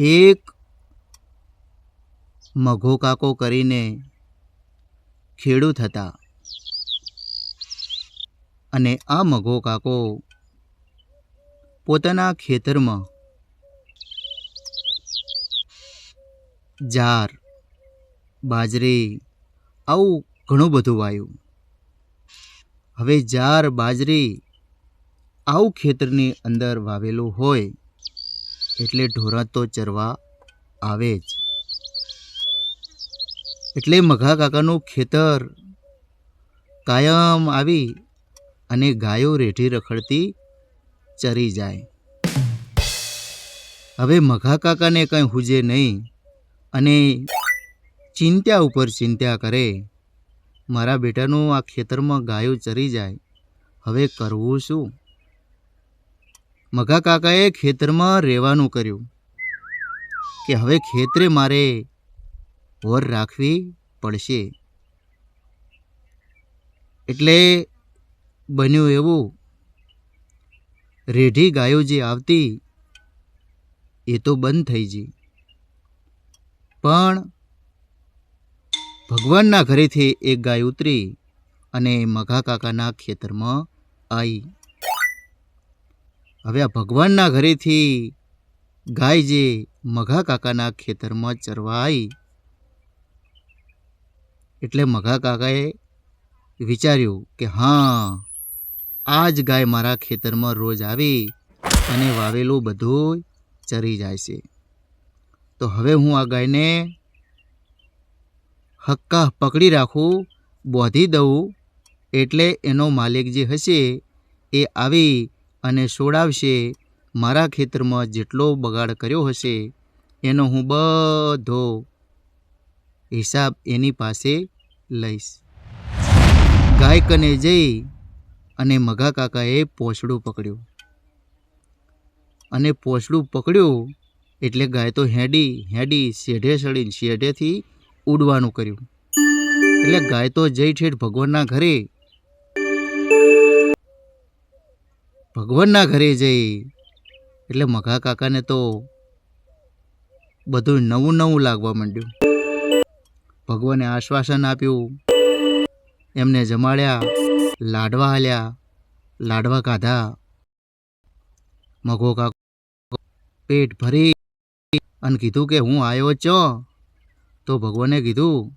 એક મઘો કાકો કરીને ખેડૂત હતા. અને આ મઘો કાકો પોતાના ખેતરમાં જાર, બાજરી આવું ઘણું બધું વાયું. હવે જાર, બાજરી આવું ખેતરની અંદર વાવેલું હોય એટલે ઢોરા તો ચરવા આવે જ. એટલે મઘા કાકાનું ખેતર કાયમ આવી અને ગાયો રેઢી રખડતી ચરી જાય. હવે મઘા કાકાને કંઈ હુજે નહીં અને ચિંત્યા ઉપર ચિંત્યા કરે, મારા બેટાનું આ ખેતરમાં ગાયો ચરી જાય. હવે કરવું શું? મઘા કાકાએ ખેતરમાં રહેવાનું કર્યું કે હવે ખેતરે મારે ઓર રાખવી પડશે. એટલે બન્યું એવું. રેઢી ગાયો જે આવતી એ તો બંધ થઈ ગઈ. પણ ભગવાનના ઘરેથી એક ગાય ઉતરી અને મઘા કાકાના ખેતરમાં આવી હવે આ ભગવાનના ઘરેથી ગાય જે મઘા કાકાના ખેતરમાં ચરવા એટલે મઘા કાકાએ વિચાર્યું કે હા આ જ ગાય મારા ખેતરમાં રોજ આવી અને વાવેલું બધું ચરી જાય છે. તો હવે હું આ ગાયને હક્કા પકડી રાખું, બોધી દઉં, એટલે એનો માલિક જે હશે એ આવી અને છોડાવશે મારા ખેતરમાં જેટલો બગાડ કર્યો હશે, એનો હું બધો હિસાબ એની પાસે લઈશ. ગાયકને જઈ અને મઘા કાકાએ પોછડું પકડ્યું. અને પોછડું પકડ્યું એટલે ગાય તો હેડી હેડી, શેઢે સડી, શેઢેથી ઉડવાનું કર્યું. એટલે ગાય તો જઈ ઠેઠ ભગવાનના ઘરે ભગવાનના ઘરે જઈ, એટલે મઘા કાકાને તો બધું નવું નવું લાગવા માંડ્યું. ભગવાને આશ્વાસન આપ્યું. એમને જમાડ્યા, લાડવા હાલ્યા, લાડવા કાઢા મઘો કાકો પેટ ભરી અને કીધું કે હું આવ્યો છો? તો ભગવાને કીધું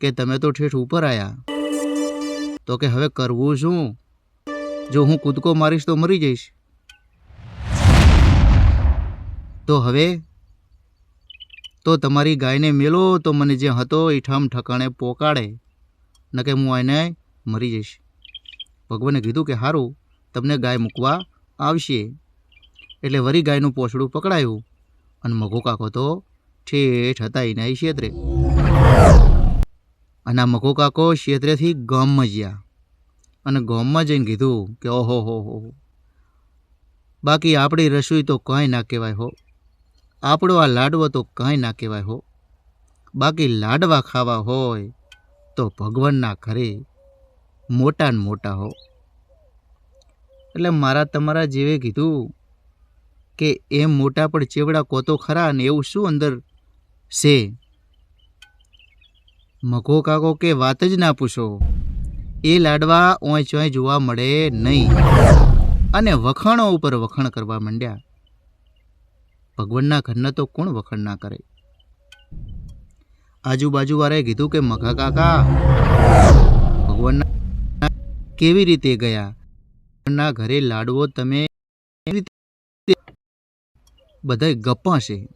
કે તમે તો ઠેઠ ઉપર આવ્યા તો કે હવે કરવું શું? જો હું કૂદકો મારીશ તો મરી જઈશ. તો હવે, તો તમારી ગાયને મેલો, તો મને જે હતો એ ઠમ ઠકાણે પોકાડે. કે હું એને મરી જઈશ. ભગવાને કીધું કે સારું તમને ગાય મૂકવા આવશે. એટલે વરી ગાયનું પોછડું પકડાયું. અને મઘો કાકો તો ઠેઠ હતા એના ક્ષેત્રે અને આ મઘો કાકો ક્ષેત્રેથી ગામમાં ગયા અને ગોમમાં જઈને કીધું કે ઓહો, હો હો. બાકી આપણી રસોઈ તો કાંઈ ના કહેવાય, હો. આપણો આ લાડવો તો કાંઈ ના કહેવાય, હો. બાકી લાડવા ખાવા હોય તો ભગવાનના ઘરે મોટા ને મોટા, હો. એટલે મારા તમારા જેવે કીધું કે એમ મોટા પણ ચેવડા કોતો ખરા ને એવું શું અંદર છે? મઘો કાકો કે વાત જ ના પૂછો? એ લાડવા ઓય ચોય જોવા મળે નહીં. અને વખાણો ઉપર વખાણ કરવા માંડ્યા. ભગવાનના ઘરના તો કોણ વખાણ ના કરે? આજુબાજુવાળાએ કીધું કે, મઘા કાકા, ભગવાનના કેવી રીતે ગયા? ભગવાનના ઘરે લાડવો તમે બધા ગપાશે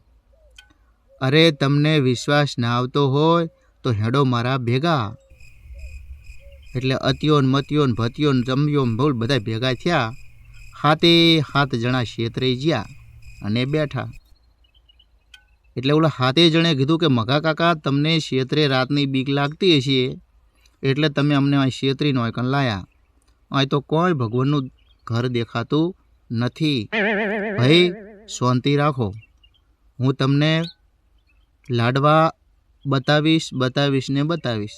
અરે, તમને વિશ્વાસ ના આવતો હોય તો હેડો મારા ભેગા. એટલે અતિયોન, મતિયોન, ભતિયોન, જમ્યોન ભૂલ બધા ભેગા થયા. હાથે હાથ જણા ક્ષેત્રે ગયા અને બેઠા. એટલે ઓલા હાથે જણે કીધું કે મઘા કાકા, તમને શેતરે રાતની બીક લાગતી હશે. એટલે તમે અમને અહીં ક્ષેત્રી નો કણ લાયા. અહીં તો કોઈ ભગવાનનું ઘર દેખાતું નથી. ભાઈ, શાંતિ રાખો. હું તમને લાડવા બતાવીશ બતાવીશ ને બતાવીશ.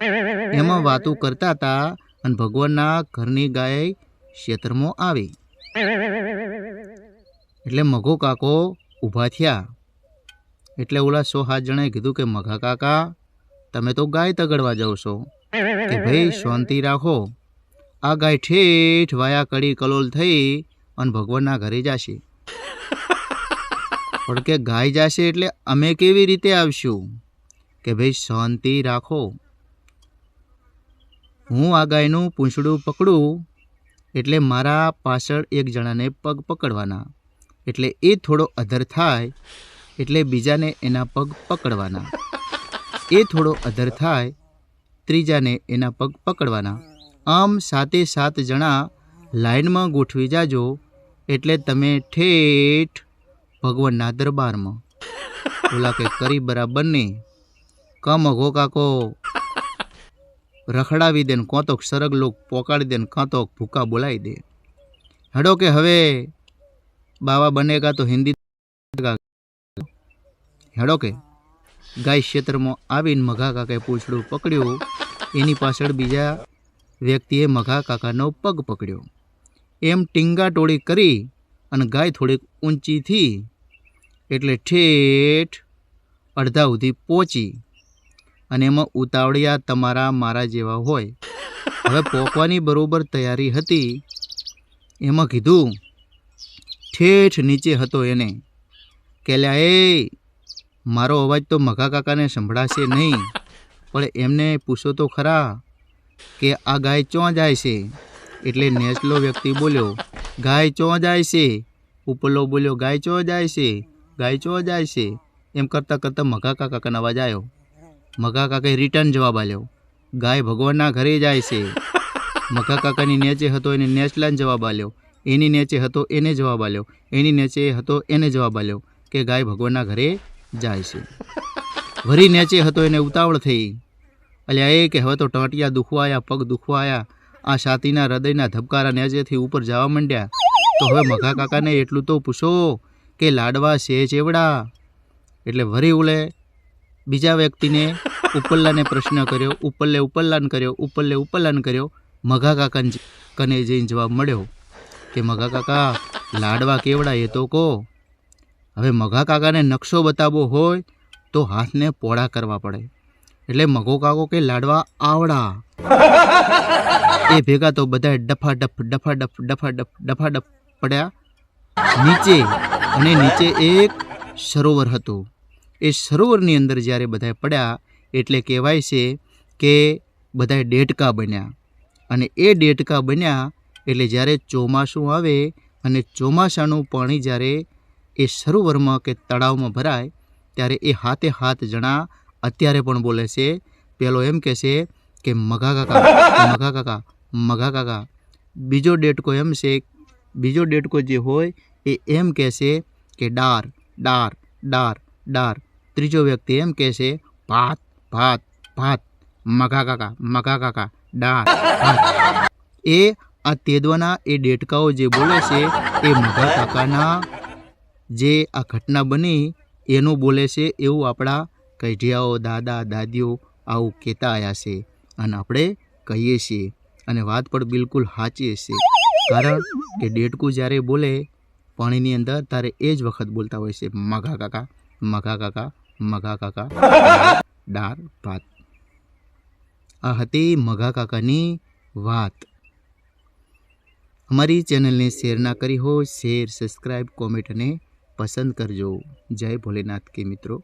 એમાં વાતો કરતા હતા અને ભગવાનના ઘરની ગાય ક્ષેત્રમાં આવી. એટલે મઘો કાકો ઊભા થયા. એટલે ઓલા સો હાથ જણાએ કીધું કે મઘા કાકા તમે તો ગાય તગડવા જાઓ છો. કે ભાઈ શાંતિ રાખો. આ ગાય ઠેઠ વાયા કડી કલોલ થઈ અને ભગવાનના ઘરે જશે. પણ કે ગાય જશે એટલે અમે કેવી રીતે આવશું? કે ભાઈ શાંતિ રાખો. હું આ ગાયનું પૂંછડું પકડું એટલે મારા પાછળ એક જણાને પગ પકડવાના. એટલે એ થોડો અધર થાય, એટલે બીજાને એના પગ પકડવાના. એ થોડો અધર થાય, ત્રીજાને એના પગ પકડવાના. આમ સાતે સાત જણા લાઈનમાં ગોઠવી જાજો, એટલે તમે ઠેઠ ભગવાનના દરબારમાં. ઓલા કે કરી બરાબર નહીં. કમ અઘો કાકો. રખડાવી દે ને કાં તો સરગ લોક પોકાડી દે ને કાં તો ભૂકા બોલાવી દે. હડો કે હવે બાવા બનેગા તો હિન્દી હેડો કે, ગાય ક્ષેત્રમાં આવીને મઘા કાકાએ પૂછડું પકડ્યું. એની પાછળ બીજા વ્યક્તિએ મઘા કાકાનો પગ પકડ્યો. એમ ટીંગા ટોળી કરી અને ગાય થોડીક ઊંચી થઈ એટલે ઠેઠ અડધા સુધી પહોંચી. અને એમાં ઉતાવળિયા તમારા મારા જેવા હોય. હવે પોકવાની બરાબર તૈયારી હતી. એમાં કીધું, ઠેઠ નીચે હતો એને. કેલ્યા એ, મારો અવાજ તો મઘા કાકાને સંભળાશે નહીં. પણ એમને પૂછો તો ખરા કે આ ગાય ચોં જાય છે? એટલે નેચલો વ્યક્તિ બોલ્યો, ગાય ચોં જાય છે. ઉપરલો બોલ્યો, ગાય ચો જાય છે, ગાય ચો જાય છે. એમ કરતાં કરતાં મઘા કાકાનો અવાજ આવ્યો મઘા કાકાએ રિટર્ન જવાબ આલ્યો ગાય ભગવાનના ઘરે જાય છે. મઘા કાકાની નેચે હતો એને નેચલાન જવાબ આલ્યો એની નીચે હતો એને જવાબ આલ્યો એની નીચે હતો એને જવાબ આલ્યો કે ગાય ભગવાનના ઘરે જાય છે. વરી નેચે હતો એને ઉતાવળ થઈ. અલ્યા એ કે હવે તો ટાંટિયા દુખવાયા, પગ દુખવાયા, આ છાતીના હૃદયના ધબકારા નેચેથી ઉપર જવા માંડ્યા. તો હવે મઘા કાકાને એટલું તો પૂછો કે લાડવા છે ચેવડા? એટલે વરી ઉલે બીજા વ્યક્તિને ઉપરલાને પ્રશ્ન કર્યો, ઉપરલે ઉપલ્લાન કર્યો, ઉપરલે ઉપલ્લાન કર્યો, મઘા કાકાને કને જઈને જવાબ મળ્યો કે મઘા કાકા, લાડવા કેવડા એ તો કહો. હવે મઘા કાકાને નકશો બતાવવો હોય તો હાથને પોળા કરવા પડે. એટલે મઘો કાકો કે લાડવા આવડા. એ ભેગા તો બધા ડફા ડફ ડફા ડફ પડ્યા. નીચે અને નીચે એક સરોવર હતું. એ સરોવરની અંદર જ્યારે બધા પડ્યા એટલે કહેવાય છે કે બધા ડેટકા બન્યા. અને એ ડેટકા બન્યા એટલે જ્યારે ચોમાસું આવે અને ચોમાસાનું પાણી જ્યારે એ સરોવરમાં કે તળાવમાં ભરાય, ત્યારે એ હાથે હાથ જણા અત્યારે પણ બોલે છે. પેલો એમ કહેશે કે મઘા કાકા મઘા કાકા મઘા કાકા. બીજો ડેટકો એમ છે, બીજો ડેટકો જે હોય એ એમ કહેશે કે, ડાર ડાર ડાર ડાર. ત્રીજો વ્યક્તિ એમ કહેશે ભાત ભાત ભાત, મઘા કાકા મઘા કાકા ડા એ આ તેદવાના, એ ડેટકાઓ જે બોલે છે, એ મઘા કાકાના જે આ ઘટના બની, એનું બોલે છે એવું આપણા કઢિયાઓ, દાદા, દાદીઓ આવું કહેતા આવ્યા છે અને આપણે કહીએ છીએ અને વાત પણ બિલકુલ સાચી છે. કારણ કે ડેટકું જ્યારે બોલે, પાણીની અંદર ત્યારે એ જ વખત બોલતા હોય છે, મઘા કાકા મઘા કાકા મઘા કાકા. ડાર ભાત આ હતી મઘા કાકાની વાત અમારી ચેનલને શેર ના કરી હોય શેર સબસ્ક્રાઈબ કોમેન્ટ અને પસંદ કરજો જય ભોલેનાથ કે મિત્રો